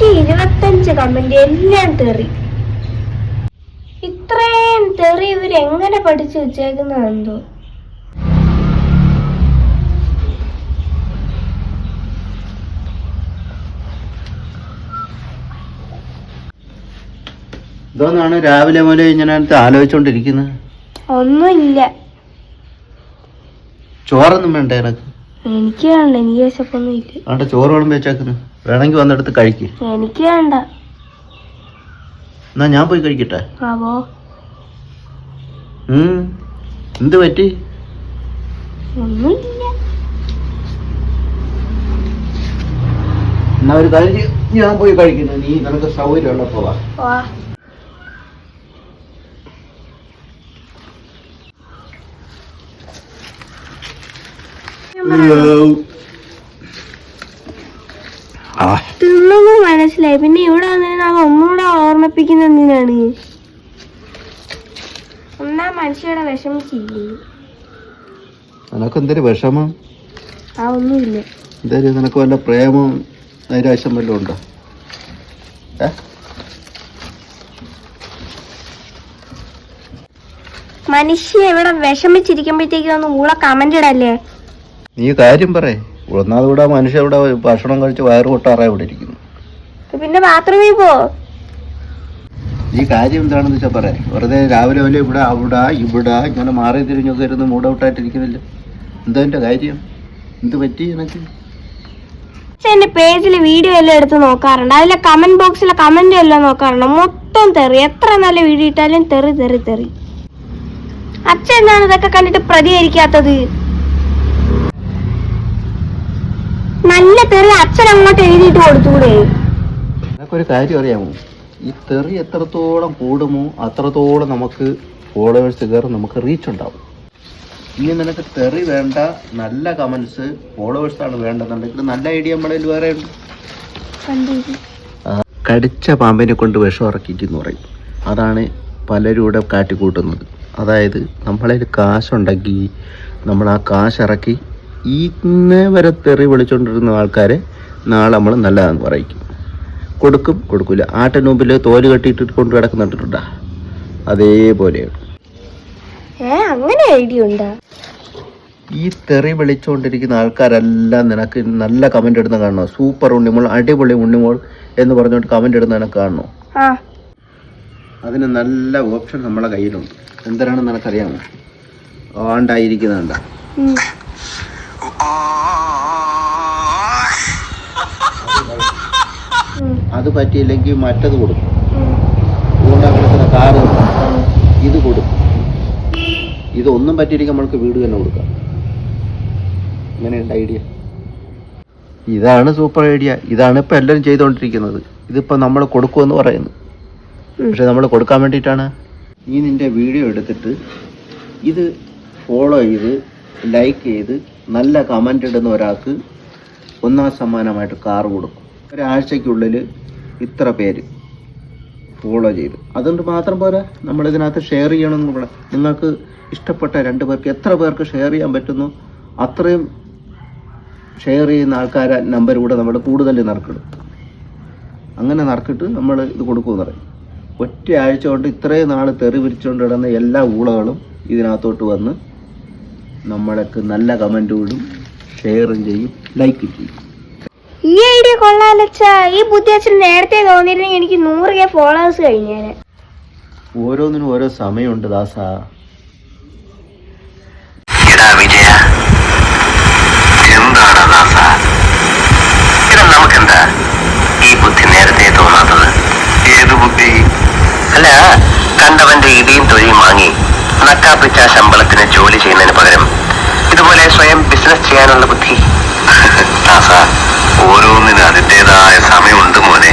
നൂറ്റി ഇരുപത്തഞ്ച് കമന്റ് എല്ലാം തെറി. ഇത്രയും തെറി ഇവരെങ്ങനെ പഠിച്ചു വെച്ചേക്കുന്നതെന്തോ. ാണ് രാവിലെ മുതലേ ഇങ്ങനെ ആലോചിച്ചോണ്ടിരിക്കുന്നത് ഒന്നുമില്ല. ചോറൊന്നും വേണ്ട എനക്ക് വേണ്ട എനിക്ക് വിശപ്പൊന്നും ഇല്ല ചോറ് വേണം വെച്ചേക്കുന്നു. വേണമെങ്കിൽ വന്നെടുത്ത് കഴിക്ക്. എനിക്ക് വേണ്ട. എന്നാ ഞാൻ പോയി കഴിക്കട്ടെ? ആവോ. എന്ത് പറ്റി? എന്നാ ഒരു ചെയ്യ്. ഞാൻ പോയി കഴിക്കുന്നു. നീ നിനക്ക് സൗകര്യമുള്ളപ്പോ വാ. ആ തിന്നുന്നു മനസ്സിലായി. പിന്നെ ഇവിടെ വന്നിരുന്ന അവ ഒന്നുകൂടെ ഓർമ്മിപ്പിക്കുന്ന എന്തിനാണ്? ഒന്നാ മനുഷ്യയുടെ വിഷമിച്ചില്ലേ? നിനക്ക് എന്തൊരു വിഷമം? ആ ഒന്നുമില്ല. എന്തായാലും നിനക്ക് വല്ല പ്രേമവും നൈരാശ്യം വല്ലതും ഉണ്ടോ? ഏ? മനുഷ്യ ഇവിടെ വിഷമിച്ചിരിക്കുമ്പോഴത്തേക്ക് ഒന്ന് ഊള കമന്റ് ഇടല്ലേ? നീ കാര്യം പറയേ. ഒന്നാമത് ഇവിടെ മനുഷ്യ ഇവിടെ ഭക്ഷണം കഴിച്ച് വയറ് കൊട്ടാറായി ഇവിടെ ഇരിക്കുന്നു. പിന്നെ ബാത്റൂമിൽ പോ. ഈ കാര്യം എന്താണെന്ന് വെച്ചാൽ പറയാം വെറുതെ രാവിലെ വല്ല ഇവിടെ അവിടെ ഇവിടെ ഇങ്ങനെ മാറി തിരിഞ്ഞൊക്കെ ഇരുന്ന് മൂഡ് ഔട്ടായിട്ടിരിക്കുന്നില്ല എന്താ എന്റെ കാര്യം? എന്ത് പറ്റി എനിക്ക് എന്റെ പേജിൽ വീഡിയോ എല്ലാം എടുത്ത് നോക്കാറുണ്ട്. അതിലെ കമന്റ് ബോക്സിലെ കമന്റ് എല്ലാം നോക്കാറുണ്ട്. മൊത്തം തെറി. എത്ര നല്ല വീഡിയോ ഇട്ടാലും തെറി തെറി തെറി. അച്ഛൻ എന്താണ് ഇതൊക്കെ കണ്ടിട്ട് പ്രതികരിക്കാത്തത്? നല്ല തെറി അച്ഛൻ അങ്ങോട്ട് എഴുതിയിട്ട് കൊടുത്തൂടെ നിനക്കൊരു കാര്യം അറിയാമോ? ഈ തെറി എത്രത്തോളം കൂടുമോ അത്രത്തോളം നമുക്ക് ഫോളോവേഴ്സ് കയറി നമുക്ക് റീച്ച് ഉണ്ടാവും. ഇനി നിനക്ക് തെറി വേണ്ട നല്ല കമൻസ് ഫോളോവേഴ്സാണ് വേണ്ടെന്നുണ്ടെങ്കിൽ നല്ല ഐഡിയ നമ്മളിൽ വേറെ ഉണ്ട്. കടിച്ച പാമ്പിനെ കൊണ്ട് വിഷം ഇറക്കിയിട്ടെന്ന് പറയും. അതാണ് പലരും ഇവിടെ കാട്ടിക്കൂട്ടുന്നത്. അതായത് നമ്മളതിൽ കാശുണ്ടെങ്കിൽ നമ്മൾ ആ കാശ് ഇറക്കി ഇന്നേ വരെ തെറി വിളിച്ചുകൊണ്ടിരുന്ന ആൾക്കാരെ നാളെ നമ്മൾ നല്ലതാന്ന് പറയിക്കും. കൊടുക്കും കൊടുക്കില്ല മുമ്പിൽ തോൽ കെട്ടിയിട്ട് കൊണ്ട് കിടക്കുന്നുണ്ടാ അതേപോലെയാണ് അങ്ങനെ ഐഡിയ ഉണ്ടോ? ഈ തെറി വിളിച്ചുകൊണ്ടിരിക്കുന്ന ആൾക്കാരെല്ലാം നിനക്ക് നല്ല കമന്റ് ഇടുന്ന കാണണോ? സൂപ്പർ ഉണ്ണിമോൾ അടിപൊളി ഉണ്ണിമോൾ എന്ന് പറഞ്ഞുകൊണ്ട് കമന്റ് ഇടുന്ന നിനക്ക് കാണണോ? അതിന് നല്ല ഓപ്ഷൻ നമ്മളെ കയ്യിലുണ്ട്. എന്തരാണെന്ന് നിനക്കറിയാമോ? ആണ്ടായിരിക്കുന്നുണ്ടോ. അത് പറ്റിയില്ലെങ്കിൽ മറ്റത് കൊടുക്കും. ഊണ്ടാക്കുന്ന കാറ് ഇത് കൊടുക്കും. ഇതൊന്നും പറ്റിയിരിക്കും നമ്മൾക്ക് വീട് തന്നെ കൊടുക്കാം. ഇങ്ങനെയുണ്ട് ഐഡിയ. ഇതാണ് സൂപ്പർ ഐഡിയ. ഇതാണ് ഇപ്പം എല്ലാവരും ചെയ്തുകൊണ്ടിരിക്കുന്നത്. ഇതിപ്പോൾ നമ്മൾ കൊടുക്കുമെന്ന് പറയുന്നു. പക്ഷെ നമ്മൾ കൊടുക്കാൻ വേണ്ടിയിട്ടാണ്. നീ നിന്റെ വീഡിയോ എടുത്തിട്ട് ഇത് ഫോളോ ചെയ്ത് ലൈക്ക് ചെയ്ത് നല്ല കമന്റ് ഇടുന്ന ഒരാൾക്ക് ഒന്നാം സമ്മാനമായിട്ട് കാർ കൊടുക്കും. ഒരാഴ്ചയ്ക്കുള്ളിൽ ഇത്ര പേര് ഫോളോ ചെയ്തു. അതുകൊണ്ട് മാത്രം പോരാ നമ്മൾ ഇതിനകത്ത് ഷെയർ ചെയ്യണം കൂടെ നിങ്ങൾക്ക് ഇഷ്ടപ്പെട്ട രണ്ട് പേർക്ക് എത്ര പേർക്ക് ഷെയർ ചെയ്യാൻ പറ്റുന്നു അത്രയും ഷെയർ ചെയ്യുന്ന ആൾക്കാരെ നമ്പർ കൂടെ നമ്മൾ കൂടുതൽ നറുക്കിടും അങ്ങനെ നറുക്കിട്ട് നമ്മൾ ഇത് കൊടുക്കുമെന്ന് പറയും. ഒറ്റ ആഴ്ച കൊണ്ട് ഇത്രയും നാൾ തെറി പിരിച്ചുകൊണ്ട് കിടന്ന എല്ലാ ഊളകളും ഇതിനകത്തോട്ട് വന്ന് നമ്മളൊക്കെ നല്ല കമന്റുകളും വിടും ഷെയറും ചെയ്യും ലൈക്ക് ചെയ്യും. ഈ ഐഡിയ കൊള്ളാലച്ചാ ഈ ബുദ്ധി അച്ഛൻ നേരത്തെ തോന്നിയിരുന്നെങ്കിൽ എനിക്ക് നൂറ് കെ ഫോളോവേഴ്സ് കഴിഞ്ഞേനെ. ഓരോന്നിനും ഓരോ സമയമുണ്ട് ദാസ. അല്ല കണ്ടവന്റെ ഇടിയും തൊഴിയും വാങ്ങി. നക്കാപ്പിച്ച ശമ്പളത്തിന് ജോലി ചെയ്യുന്നതിന് പകരം ഇതുപോലെ സ്വയം ബിസിനസ് ചെയ്യാനുള്ള ബുദ്ധി. ഓരോന്നിനും അതിന്റെതായ സമയമുണ്ട് മോനെ.